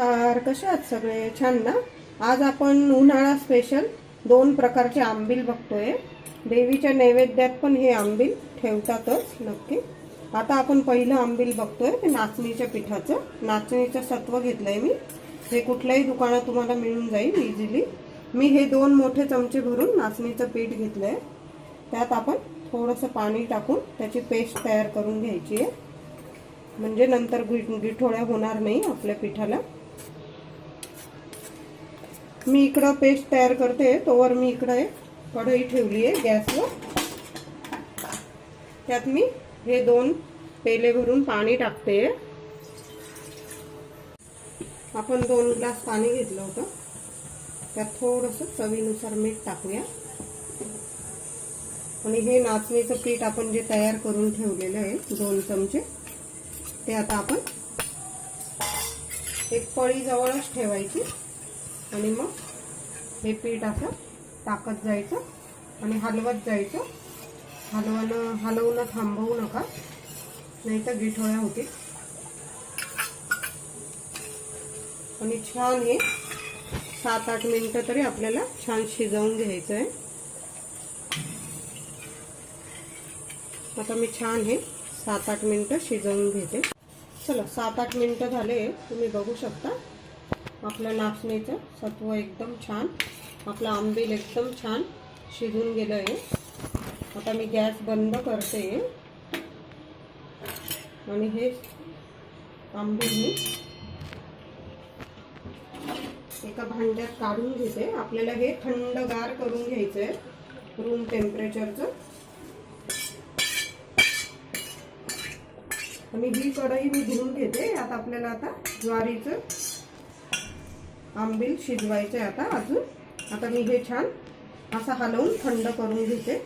नमस्कार कसे आहात सगळे? छान ना? आज आपण उन्हाळा स्पेशल दोन प्रकारचे आंबील बघतोय. देवीच्या नैवेद्यात पण हे आंबील ठेवतातच नक्की. आता आपण पहिलं आंबील बघतोय ते नाचणीच्या पिठाचं. नाचणीचं सत्व घेतलंय मी. हे कुठल्याही दुकानात तुम्हाला मिळून जाईल इझिली मी हे दोन मोठे चमचे भरून नाचणीचं पीठ घेतलंय. त्यात आपण थोडंसं पाणी टाकून त्याची पेस्ट तयार करून घ्यायची आहे. म्हणजे नंतर गिठ गिठोळ्या होणार नाही आपल्या पिठाला. मी इकडं पेस्ट तयार करते तोवर मी इकडं एक कढई ठेवली आहे गॅसवर. त्यात मी हे दोन पेले भरून पाणी टाकते. आपण दोन ग्लास पाणी घेतलं होतं. त्यात थोडंसं चवीनुसार मीठ टाकूया. आणि हे नाचणीचं पीठ आपण जे तयार करून ठेवलेलं आहे दोन चमचे ते आता आपण एक पळी जवळच ठेवायची. आणि मग हे पीठ असं टाकत जायचं आणि हलवत जायचं. हलवणं हलवणं थांबवू नका. नाही तर गिठोळ्या होतील. आणि छान हे सात आठ मिनटं तरी आपल्याला छान शिजवून घ्यायचं आहे आता मी छान हे सात आठ मिनटं शिजवून घेते. चला सात आठ मिनटं झाले. तुम्ही बघू शकता. आपलं नाचणीचं सत्व एकदम छान. आपलं आंबील एकदम छान शिजून गेलं आहे आता मी गॅस बंद करते. आणि हे आंबील मी एका भांड्यात काढून घेते. आपल्याला हे थंडगार करून घ्यायचं आहे रूम टेम्परेचरचं आणि ही कढई मी धुवून घेते. आता आपल्याला आता ज्वारीचं आंबील शिजवायचे आता अजून. आता मी हे छान असं हलवून थंड करून घेते.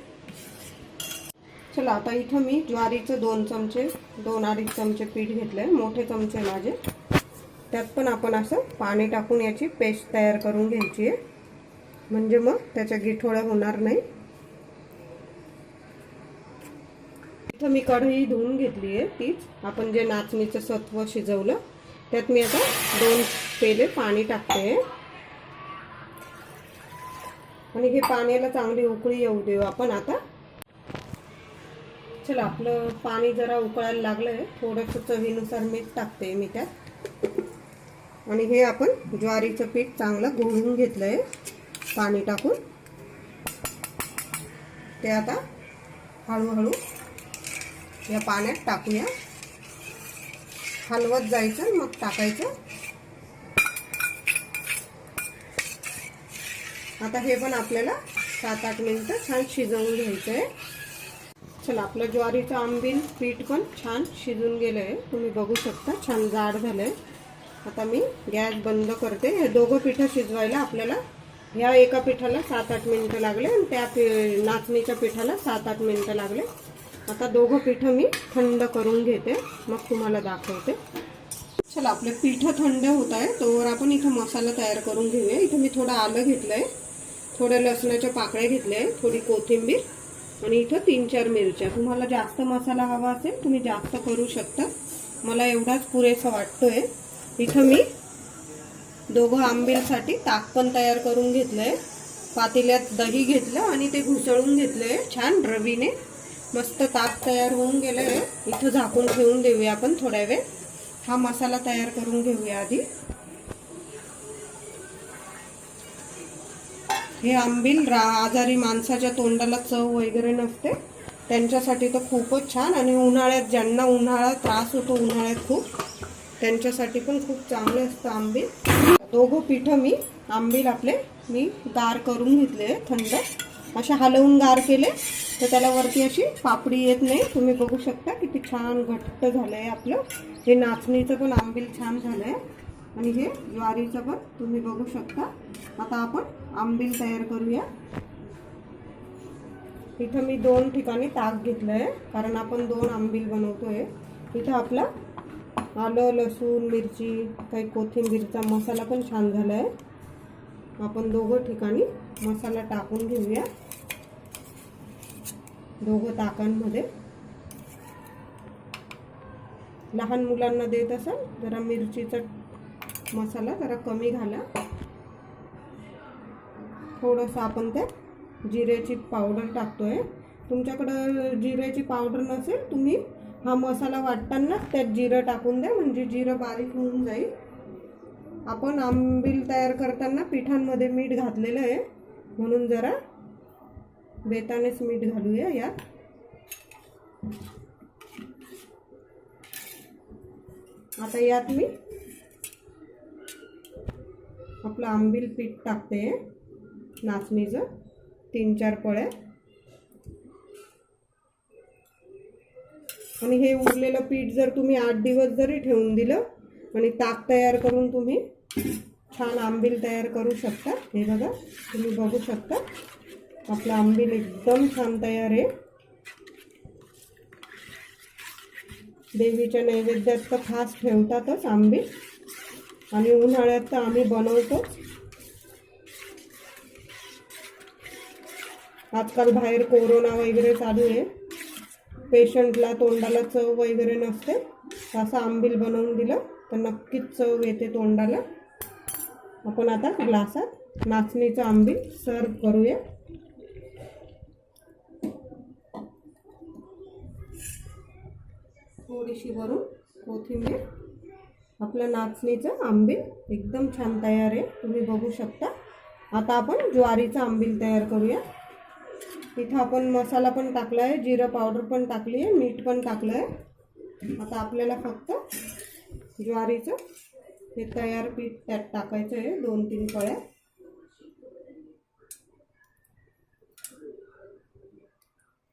चला आता इथं मी ज्वारीचे दोन चमचे दोन अडीच चमचे पीठ घेतलंय. मोठे चमचे माझे. त्यात पण आपण असं पाणी टाकून याची पेस्ट तयार करून घ्यायची आहे. म्हणजे मग त्याच्या गिठोळ्या होणार नाही. इथं मी कढई धुवून घेतली आहे तीच. आपण जे नाचणीचं सत्व शिजवलं त्यात मी आता दोन पेले पाणी टाकते. आणि हे पाण्याला चांगली उकळी येऊ देऊ आपण आता. चला आपलं पाणी जरा उकळायला लागलंय. थोडंसं चवीनुसार मीठ टाकते मी त्यात. आणि हे आपण ज्वारीचं पीठ चांगलं घोळून घेतलंय पाणी टाकून. ते आता हळूहळू या पाण्यात टाकूया. हलवत जायचं मग टाकायचं. आता हे पण आपल्याला सात आठ मिनिटं छान शिजवून घ्यायचं आहे चला आपलं ज्वारीचं आंबील पीठ पण छान शिजून गेलं आहे तुम्ही बघू शकता छान जाड झालं आहे आता मी गॅस बंद करते. हे दोघं पिठं शिजवायला आपल्याला ह्या एका पिठाला सात आठ मिनिटं लागले आणि त्या पि नाचणीच्या पिठाला सात आठ मिनिटं लागले. आता दोघं पिठं मी थंड करून घेते. मग तुम्हाला दाखवते. चला आपले पिठं थंड होत आहे. तोवर आपण इथं मसाला तयार करून घेऊया. इथं मी थोडं आलं घेतलं आहे थोड्या लसणाच्या पाकळ्या घेतल्या आहे थोडी कोथिंबीर आणि इथं तीन चार मिरच्या. तुम्हाला जास्त मसाला हवा असेल तुम्ही जास्त करू शकता. मला एवढाच पुरेसा वाटतोय. इथं मी दोघं आंबीलसाठी ताक पण तयार करून घेतलंय. पातेल्यात दही घेतलं आणि ते घुसळून घेतलंय. छान रवीने. मस्त ताक तयार होऊन गेलंय. इथं झाकून ठेवून देऊया आपण थोड्या वेळ. हा मसाला तयार करून घेऊया आधी. हे आंबील रा आजारी माणसाच्या तोंडाला चव वगैरे नसते. त्यांच्यासाठी तर खूपच छान आणि उन्हाळ्यात ज्यांना उन्हाळा त्रास होतो उन्हाळ्यात खूप त्यांच्यासाठी पण खूप चांगलं असतं आंबील. दोघं पिठं मी आंबील आपले मी गार करून घेतले थंड. असे हलवून गार केले तर त्याला वरती अशी पापडी येत नाही. तुम्ही बघू शकता किती छान घट्ट झालं आहे आपलं. हे नाचणीचं पण आंबील छान झालं आहे आणि हे ज्वारीचं पण तुम्ही बघू शकता. आता आपण आंबील तयार करूया. इथं मी दोन ठिकाणी ताक घेतलं आहे कारण आपण दोन आंबील बनवतोय. इथं आपला आलं लसूण मिरची काही कोथिंबीरचा मसाला पण छान झाला आहे आपण दोघं ठिकाणी मसाला टाकून घेऊया. दोघं ताकांमध्ये. लहान मुलांना देत असाल जरा मिरचीचा मसाला जरा कमी घाला. थोडंसं आपण त्यात जिऱ्याची पावडर टाकतोय. तुमच्याकडं जिऱ्याची पावडर नसेल तुम्ही हा मसाला वाटताना त्यात जिरं टाकून द्या म्हणजे जिरं बारीक होऊन जाईल. आपण आंबील तयार करताना पिठांमध्ये मीठ घातलेलं आहे म्हणून जरा बेतानेच मीठ घालूया यात आता यात मी आपलं आंबील पीठ टाकते. नाचणीचं तीन चार पळ्या. आणि हे उरलेलं पीठ जर तुम्ही आठ दिवस जरी ठेवून दिलं आणि ताक तयार करून तुम्ही छान आंबील तयार करू शकता. हे बघा तुम्ही बघू शकता. आपला आंबील एकदम छान तयार आहे. देवीच्या नैवेद्यात तर खास ठेवतातच आंबील. आणि उन्हाळ्यात तर आम्ही बनवतो. आजकाल बाहेर कोरोना वगैरे चालू आहे. पेशंटला तोंडाला चव वगैरे नसते. असं आंबील बनवून दिलं तर नक्कीच चव येते तोंडाला. आपण आता ग्लासात नाचणीचं आंबील सर्व करूया. थोडीशी वरून कोथिंबीर आपलं नाचणीचं आंबील एकदम छान तयार आहे. तुम्ही बघू शकता. आता आपण ज्वारीचं आंबील तयार करूया. इथं आपण मसाला पण टाकला आहे जिरं पावडर पण टाकली आहे मीठ पण टाकलं आहे आता आपल्याला फक्त ज्वारीचं हे तयार पीठ त्यात टाकायचं आहे दोन तीन पळ्या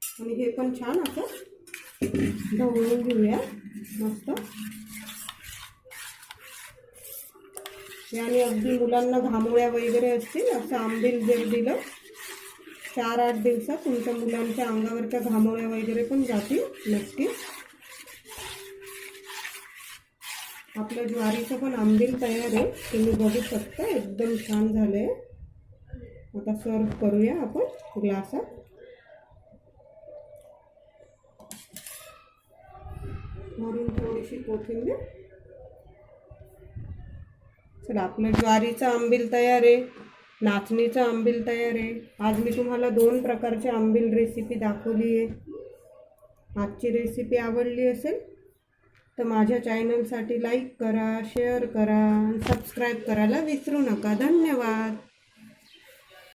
आणि हे पण छान असं ढवळून घेऊया. मस्त. याने अगदी मुलांना घामोळ्या वगैरे असतील असं आंबील जर दिलं चार आठ दिवसात तुमच्या मुलांच्या अंगावरच्या घामोळ्या वगैरे पण जातील नक्की आपलं ज्वारीचं पण आंबील तयार आहे. तुम्ही बघू शकता एकदम छान झालं आहे आता सर्व करूया आपण ग्लासात. भरून थोडीशी कोथिंबीर. चला आपलं ज्वारीचं आंबील तयार आहे नाचणीचं आंबील तयार आहे. आज मी तुम्हाला दोन प्रकारची आंबील रेसिपी दाखवली आहे. आजची रेसिपी आवडली असेल तर माझ्या चॅनलसाठी लाईक करा शेअर करा सबस्क्राईब करायला विसरू नका. धन्यवाद.